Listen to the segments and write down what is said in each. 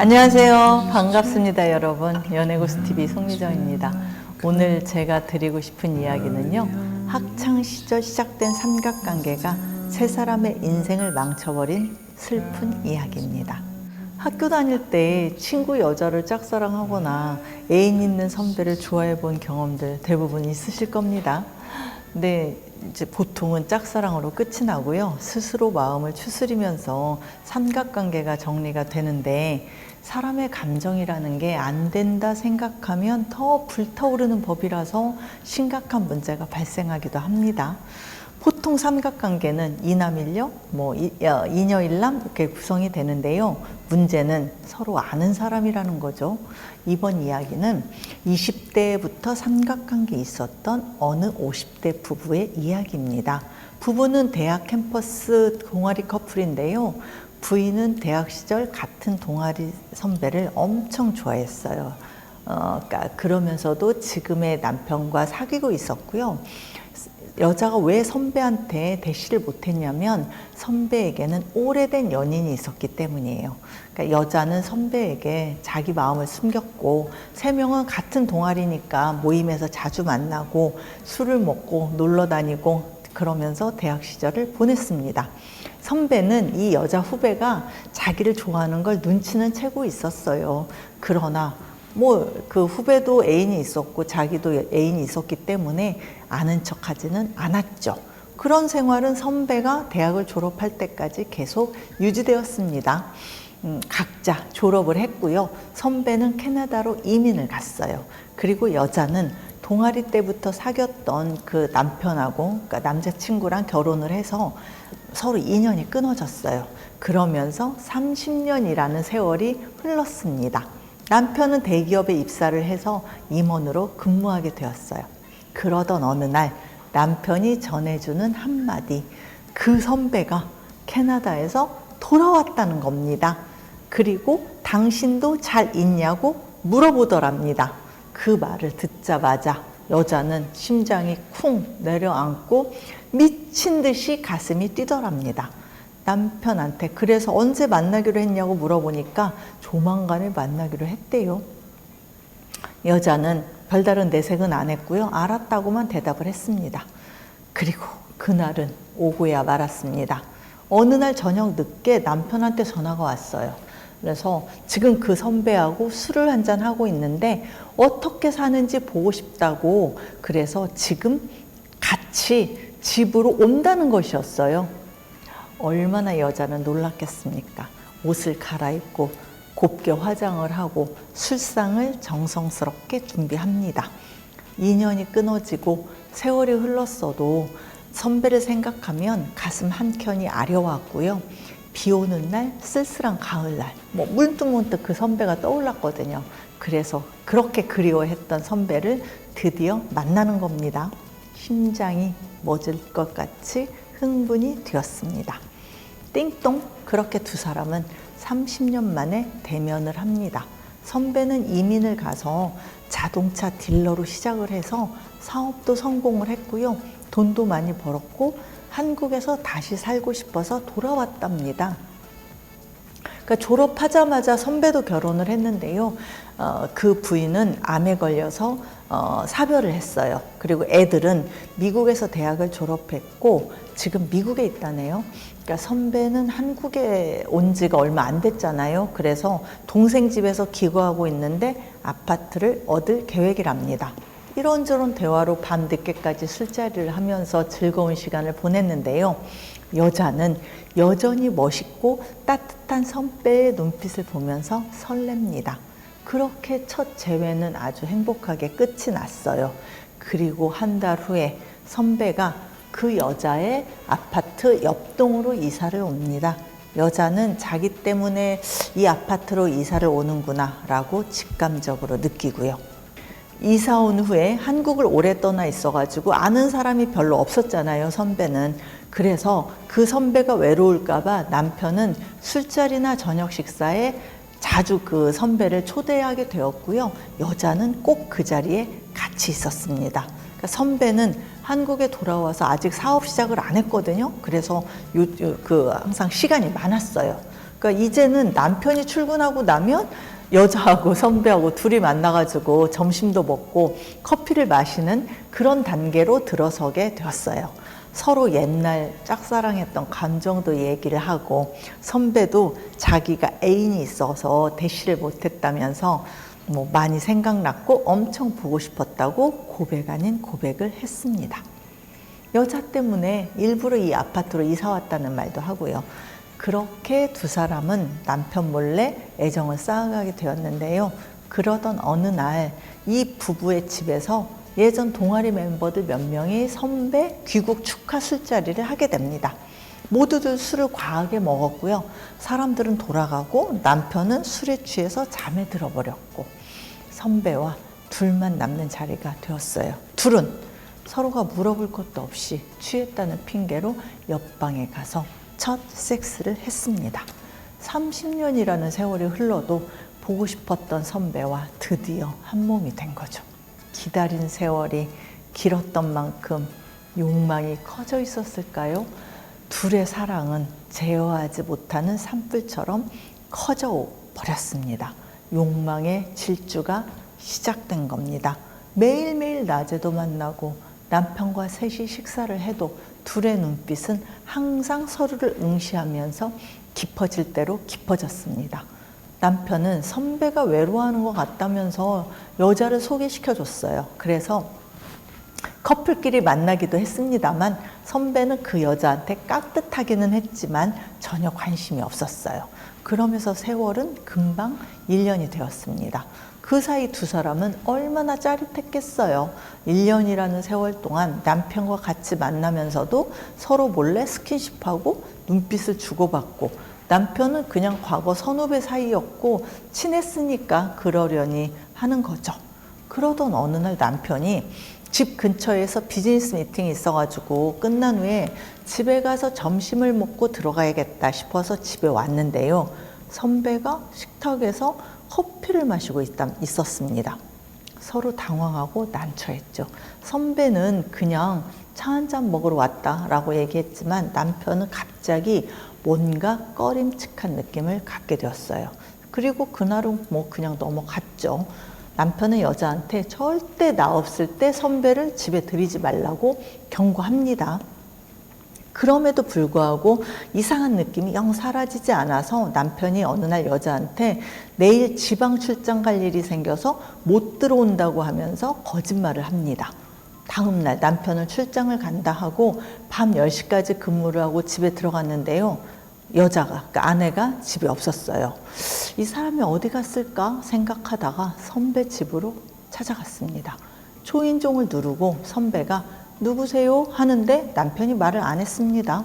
안녕하세요. 반갑습니다, 여러분. 연애고스TV 송미정입니다. 오늘 제가 드리고 싶은 이야기는요. 학창 시절 시작된 삼각관계가 세 사람의 인생을 망쳐버린 슬픈 이야기입니다. 학교 다닐 때 친구 여자를 짝사랑하거나 애인 있는 선배를 좋아해 본 경험들 대부분 있으실 겁니다. 근데 이제 보통은 짝사랑으로 끝이 나고요. 스스로 마음을 추스리면서 삼각관계가 정리가 되는데 사람의 감정이라는 게 안 된다 생각하면 더 불타오르는 법이라서 심각한 문제가 발생하기도 합니다. 보통 삼각관계는 이남일녀, 뭐 이- 어, 이녀일남 이렇게 구성이 되는데요. 문제는 서로 아는 사람이라는 거죠. 이번 이야기는 20대부터 삼각관계 있었던 어느 50대 부부의 이야기입니다. 부부는 대학 캠퍼스 동아리 커플인데요. 부인은 대학 시절 같은 동아리 선배를 엄청 좋아했어요. 어, 그러니까 그러면서도 지금의 남편과 사귀고 있었고요. 여자가 왜 선배한테 대시를 못했냐면 선배에게는 오래된 연인이 있었기 때문이에요. 그러니까 여자는 선배에게 자기 마음을 숨겼고 세 명은 같은 동아리니까 모임에서 자주 만나고 술을 먹고 놀러 다니고 그러면서 대학 시절을 보냈습니다. 선배는 이 여자 후배가 자기를 좋아하는 걸 눈치는 채고 있었어요. 그러나 뭐 그 후배도 애인이 있었고 자기도 애인이 있었기 때문에 아는 척하지는 않았죠. 그런 생활은 선배가 대학을 졸업할 때까지 계속 유지되었습니다. 음, 각자 졸업을 했고요. 선배는 캐나다로 이민을 갔어요. 그리고 여자는 동아리 때부터 사귀었던 그 남편하고 그러니까 남자친구랑 결혼을 해서 서로 인연이 끊어졌어요. 그러면서 30년이라는 세월이 흘렀습니다. 남편은 대기업에 입사를 해서 임원으로 근무하게 되었어요. 그러던 어느 날 남편이 전해주는 한마디. 그 선배가 캐나다에서 돌아왔다는 겁니다. 그리고 당신도 잘 있냐고 물어보더랍니다. 그 말을 듣자마자 여자는 심장이 쿵 내려앉고 미친 듯이 가슴이 뛰더랍니다. 남편한테 그래서 언제 만나기로 했냐고 물어보니까 조만간에 만나기로 했대요. 여자는 별다른 내색은 안 했고요. 알았다고만 대답을 했습니다. 그리고 그날은 오고야 말았습니다. 어느 날 저녁 늦게 남편한테 전화가 왔어요. 그래서 지금 그 선배하고 술을 한잔 하고 있는데 어떻게 사는지 보고 싶다고 그래서 지금 같이 집으로 온다는 것이었어요. 얼마나 여자는 놀랐겠습니까? 옷을 갈아입고 곱게 화장을 하고 술상을 정성스럽게 준비합니다. 인연이 끊어지고 세월이 흘렀어도 선배를 생각하면 가슴 한켠이 아려왔고요. 비 오는 날, 쓸쓸한 가을날, 뭐 문득문득 그 선배가 떠올랐거든요. 그래서 그렇게 그리워했던 선배를 드디어 만나는 겁니다. 심장이 멎을 것 같이 흥분이 되었습니다. 띵동 그렇게 두 사람은 30년 만에 대면을 합니다. 선배는 이민을 가서 자동차 딜러로 시작을 해서 사업도 성공을 했고요. 돈도 많이 벌었고 한국에서 다시 살고 싶어서 돌아왔답니다. 그러니까 졸업하자마자 선배도 결혼을 했는데요. 어, 그 부인은 암에 걸려서 어, 사별을 했어요. 그리고 애들은 미국에서 대학을 졸업했고 지금 미국에 있다네요. 그러니까 선배는 한국에 온 지가 얼마 안 됐잖아요. 그래서 동생 집에서 기거하고 있는데 아파트를 얻을 계획이랍니다. 이런저런 대화로 밤 늦게까지 술자리를 하면서 즐거운 시간을 보냈는데요. 여자는 여전히 멋있고 따뜻한 선배의 눈빛을 보면서 설렙니다. 그렇게 첫 재회는 아주 행복하게 끝이 났어요. 그리고 한 달 후에 선배가 그 여자의 아파트 옆동으로 이사를 옵니다. 여자는 자기 때문에 이 아파트로 이사를 오는구나 라고 직감적으로 느끼고요. 이사 온 후에 한국을 오래 떠나 있어가지고 아는 사람이 별로 없었잖아요, 선배는. 그래서 그 선배가 외로울까봐 남편은 술자리나 저녁 식사에 자주 그 선배를 초대하게 되었고요. 여자는 꼭 그 자리에 같이 있었습니다. 그러니까 선배는 한국에 돌아와서 아직 사업 시작을 안 했거든요. 그래서 요, 요, 그 항상 시간이 많았어요. 그러니까 이제는 남편이 출근하고 나면 여자하고 선배하고 둘이 만나가지고 점심도 먹고 커피를 마시는 그런 단계로 들어서게 되었어요. 서로 옛날 짝사랑했던 감정도 얘기를 하고 선배도 자기가 애인이 있어서 대시를 못했다면서 뭐 많이 생각났고 엄청 보고 싶었다고 고백 아닌 고백을 했습니다. 여자 때문에 일부러 이 아파트로 이사 왔다는 말도 하고요. 그렇게 두 사람은 남편 몰래 애정을 쌓아가게 되었는데요. 그러던 어느 날 이 부부의 집에서 예전 동아리 멤버들 몇 명이 선배 귀국 축하 술자리를 하게 됩니다. 모두들 술을 과하게 먹었고요. 사람들은 돌아가고 남편은 술에 취해서 잠에 들어버렸고 선배와 둘만 남는 자리가 되었어요. 둘은 서로가 물어볼 것도 없이 취했다는 핑계로 옆방에 가서 첫 섹스를 했습니다. 30년이라는 세월이 흘러도 보고 싶었던 선배와 드디어 한 몸이 된 거죠. 기다린 세월이 길었던 만큼 욕망이 커져 있었을까요? 둘의 사랑은 제어하지 못하는 산불처럼 커져 버렸습니다. 욕망의 질주가 시작된 겁니다. 매일매일 낮에도 만나고 남편과 셋이 식사를 해도 둘의 눈빛은 항상 서로를 응시하면서 깊어질 대로 깊어졌습니다. 남편은 선배가 외로워하는 것 같다면서 여자를 소개시켜 줬어요. 그래서 커플끼리 만나기도 했습니다만 선배는 그 여자한테 깍듯하기는 했지만 전혀 관심이 없었어요. 그러면서 세월은 금방 1년이 되었습니다. 그 사이 두 사람은 얼마나 짜릿했겠어요. 1년이라는 세월 동안 남편과 같이 만나면서도 서로 몰래 스킨십하고 눈빛을 주고받고 남편은 그냥 과거 선후배 사이였고 친했으니까 그러려니 하는 거죠. 그러던 어느 날 남편이 집 근처에서 비즈니스 미팅이 있어가지고 끝난 후에 집에 가서 점심을 먹고 들어가야겠다 싶어서 집에 왔는데요. 선배가 식탁에서 커피를 마시고 있었습니다. 서로 당황하고 난처했죠. 선배는 그냥 차 한 잔 먹으러 왔다라고 얘기했지만 남편은 갑자기 뭔가 꺼림칙한 느낌을 갖게 되었어요. 그리고 그날은 뭐 그냥 넘어갔죠. 남편은 여자한테 절대 나 없을 때 선배를 집에 들이지 말라고 경고합니다. 그럼에도 불구하고 이상한 느낌이 영 사라지지 않아서 남편이 어느 날 여자한테 내일 지방 출장 갈 일이 생겨서 못 들어온다고 하면서 거짓말을 합니다. 다음 날 남편은 출장을 간다 하고 밤 10시까지 근무를 하고 집에 들어갔는데요. 여자가, 그러니까 아내가 집에 없었어요. 이 사람이 어디 갔을까 생각하다가 선배 집으로 찾아갔습니다. 초인종을 누르고 선배가 누구세요? 하는데 남편이 말을 안 했습니다.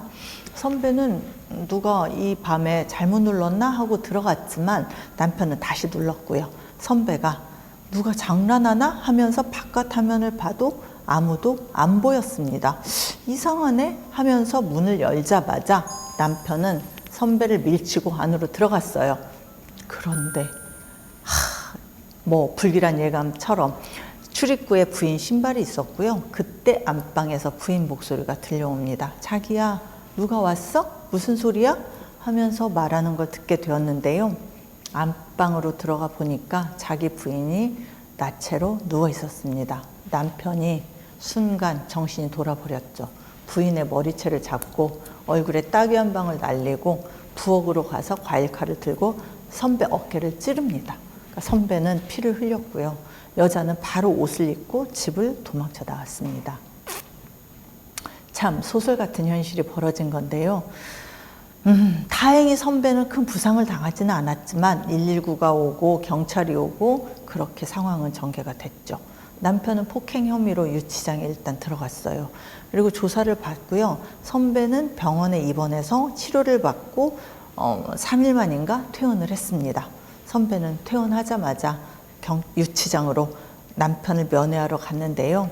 선배는 누가 이 밤에 잘못 눌렀나 하고 들어갔지만 남편은 다시 눌렀고요. 선배가 누가 장난하나 하면서 바깥 화면을 봐도 아무도 안 보였습니다. 이상하네 하면서 문을 열자마자 남편은 선배를 밀치고 안으로 들어갔어요. 그런데 하, 뭐 불길한 예감처럼 출입구에 부인 신발이 있었고요. 그때 안방에서 부인 목소리가 들려옵니다. 자기야, 누가 왔어? 무슨 소리야? 하면서 말하는 걸 듣게 되었는데요. 안방으로 들어가 보니까 자기 부인이 나체로 누워 있었습니다. 남편이 순간 정신이 돌아버렸죠. 부인의 머리채를 잡고 얼굴에 따귀 한 방울 날리고 부엌으로 가서 과일칼을 들고 선배 어깨를 찌릅니다. 그러니까 선배는 피를 흘렸고요. 여자는 바로 옷을 입고 집을 도망쳐 나왔습니다. 참 소설 같은 현실이 벌어진 건데요. 음, 다행히 선배는 큰 부상을 당하지는 않았지만 119가 오고 경찰이 오고 그렇게 상황은 전개가 됐죠. 남편은 폭행 혐의로 유치장에 일단 들어갔어요. 그리고 조사를 받고요. 선배는 병원에 입원해서 치료를 받고 어, 3일 만인가 퇴원을 했습니다. 선배는 퇴원하자마자 경, 유치장으로 남편을 면회하러 갔는데요.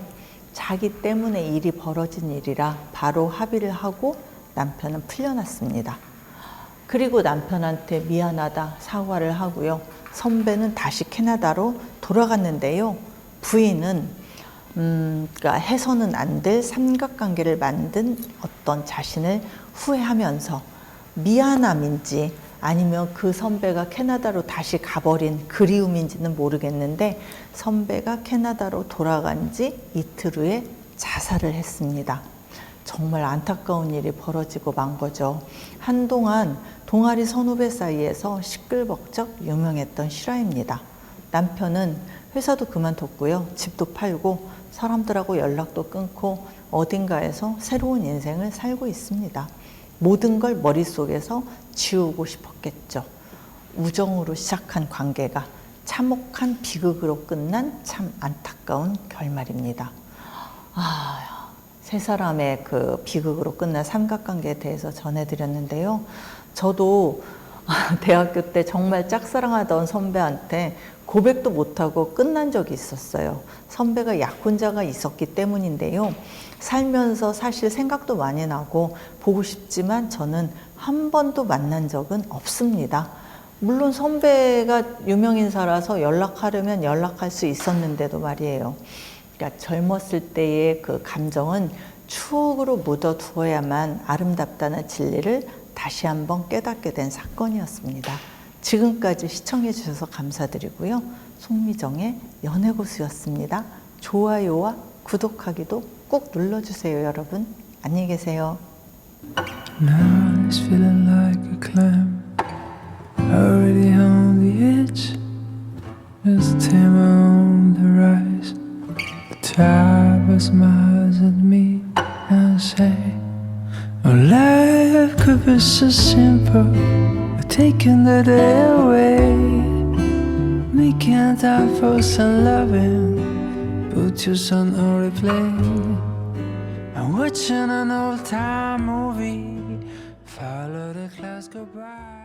자기 때문에 일이 벌어진 일이라 바로 합의를 하고 남편은 풀려났습니다. 그리고 남편한테 미안하다 사과를 하고요. 선배는 다시 캐나다로 돌아갔는데요. 부인은 음, 그러니까 해서는 안 될 삼각관계를 만든 어떤 자신을 후회하면서 미안함인지 아니면 그 선배가 캐나다로 다시 가버린 그리움인지는 모르겠는데 선배가 캐나다로 돌아간 지 이틀 후에 자살을 했습니다. 정말 안타까운 일이 벌어지고 만 거죠. 한동안 동아리 선후배 사이에서 시끌벅적 유명했던 실화입니다. 남편은 회사도 그만뒀고요. 집도 팔고 사람들하고 연락도 끊고 어딘가에서 새로운 인생을 살고 있습니다. 모든 걸 머릿속에서 지우고 싶었겠죠. 우정으로 시작한 관계가 참혹한 비극으로 끝난 참 안타까운 결말입니다. 아, 세 사람의 그 비극으로 끝난 삼각관계에 대해서 전해드렸는데요. 저도 대학교 때 정말 짝사랑하던 선배한테 고백도 못하고 끝난 적이 있었어요. 선배가 약혼자가 있었기 때문인데요. 살면서 사실 생각도 많이 나고 보고 싶지만 저는 한 번도 만난 적은 없습니다. 물론 선배가 유명인사라서 연락하려면 연락할 수 있었는데도 말이에요. 그러니까 젊었을 때의 그 감정은 추억으로 묻어 두어야만 아름답다는 진리를 다시 한번 깨닫게 된 사건이었습니다. 지금까지 시청해 주셔서 감사드리고요. 송미정의 연애고수였습니다. 좋아요와 구독하기도 꼭 눌러주세요, 여러분. 안녕히 계세요. Now it's feeling like a climb. Already on the edge. Just timber on the rise. The tide smiles at me and say, Oh, life could be so simple. Taking the day away. Making time for some loving. Put your son on replay. I'm watching an old time movie. Follow the clouds go by.